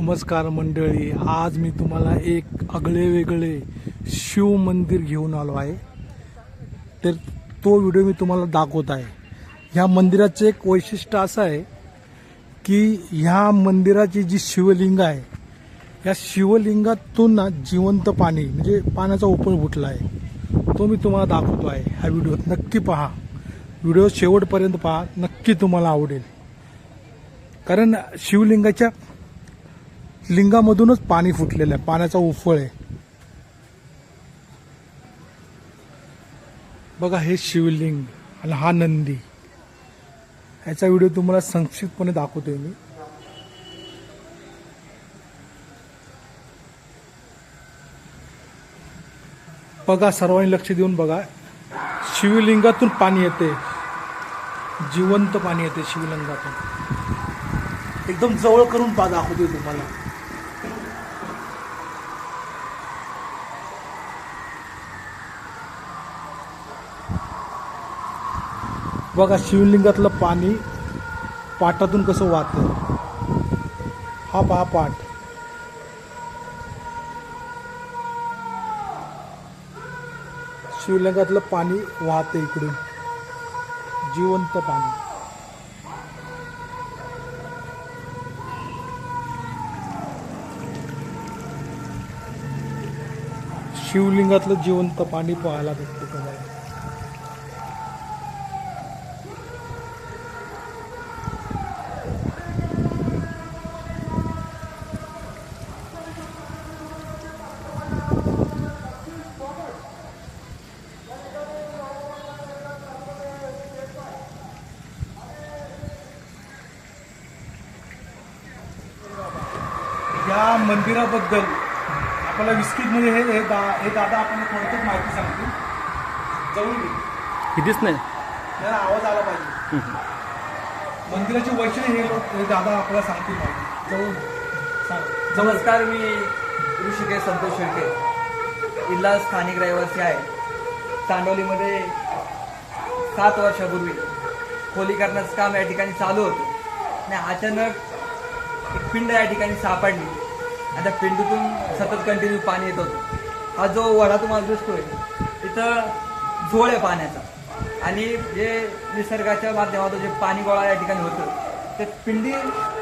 नमस्कार मंडळी आज मी तुम्हाला एक आगळे वेगळे शिव मंदिर घेऊन आलो आहे. तर तो व्हिडिओ मी तुम्हाला दाखवत आहे. ह्या मंदिराचं एक वैशिष्ट्य असं आहे की ह्या मंदिराची जी शिवलिंग आहे या शिवलिंगातून ना जिवंत पाणी म्हणजे पाण्याचा उपर फुटला आहे. तो मी तुम्हाला दाखवतो आहे. ह्या व्हिडिओ नक्की पहा. व्हिडिओ शेवटपर्यंत पहा. नक्की तुम्हाला आवडेल. कारण शिवलिंगाच्या लिंगामधूनच पाणी फुटलेलं आहे. पाण्याचा उफळ आहे. बघा हे शिवलिंग आणि हा नंदी. ह्याचा व्हिडिओ तुम्हाला संक्षिप्तपणे दाखवतोय मी. बघा सर्वांनी लक्ष देऊन बघा. शिवलिंगातून पाणी येते. जिवंत पाणी येते शिवलिंगातून. एकदम जवळ करून पा दाखवतोय तुम्हाला. बघा शिवलिंगातलं पाणी पाटातून कसं वाहतं. हा पहा पाठ शिवलिंगातलं पाणी वाहतं इकडून. जिवंत पाणी. शिवलिंगातलं जिवंत पाणी पाहायला भेटतं तुम्हाला. या मंदिराबद्दल आपल्याला विस्किटमध्ये हे हे दा हे दादा आपण थोडक्यात माहिती सांगतील. जवळ. कितीच नाही? जरा आवाज आला पाहिजे. मंदिराची वैशिष्ट्य हे लोक हे दादा आपल्याला सांगतील जवळ. सांग. नमस्कार मी ऋषिकेश संतोष शेळके जिल्हा स्थानिक रहिवासी आहे. चांडोलीमध्ये सात वर्षापूर्वी खोलीकरणाचं काम या ठिकाणी चालू होतं. आणि अचानक एक पिंड या ठिकाणी सापडली. आता त्या पिंडीतून सतत कंटिन्यू पाणी येत होतं. हा जो वडा तुम्हाला दिसतोय तिथं झोळ आहे पाण्याचा. आणि जे निसर्गाच्या माध्यमातून जे पाणी गोळा या ठिकाणी होतं ते पिंडी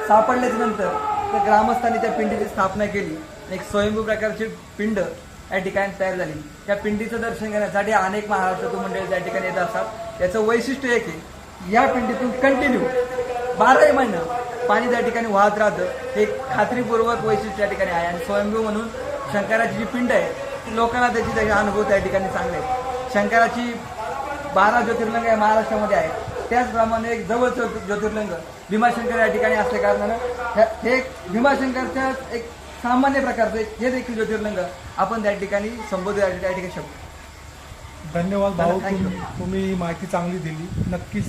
सापडल्याच्या नंतर त्या ग्रामस्थांनी त्या पिंडीची स्थापना केली. एक स्वयंभू प्रकारची पिंड या ठिकाणी तयार झाली. त्या पिंडीचं दर्शन घेण्यासाठी अनेक महाराष्ट्रातून मंडळी त्या ठिकाणी येत असतात. याचं वैशिष्ट्य एक आहे या पिंडीतून कंटिन्यू बाराही महिना पाणी त्या ठिकाणी वाहत राहतं. हे एक खात्रीपूर्वक वैशिष्ट्य या ठिकाणी आहे. आणि स्वयंभू म्हणून शंकराची जी पिंड आहे ती लोकांना त्याची त्याचे अनुभव त्या ठिकाणी चांगले आहेत. शंकराची बारा ज्योतिर्लिंग या महाराष्ट्रामध्ये आहे त्याचप्रमाणे एक जवळचं ज्योतिर्लिंग भीमाशंकर या ठिकाणी असल्या कारणानं हे भीमाशंकरच्या एक सामान्य प्रकारचं हे देखील ज्योतिर्लिंग आपण त्या ठिकाणी संबोधित त्या ठिकाणी शकतो. धन्यवाद भाऊ. तुम्ही माहिती चांगली दिली. नक्कीच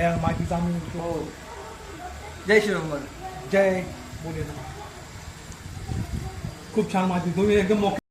या माहितीचा आम्ही हो. जय श्रीराम जय बोले खूप छान माहिती. तुम्ही एकदम मोकळी.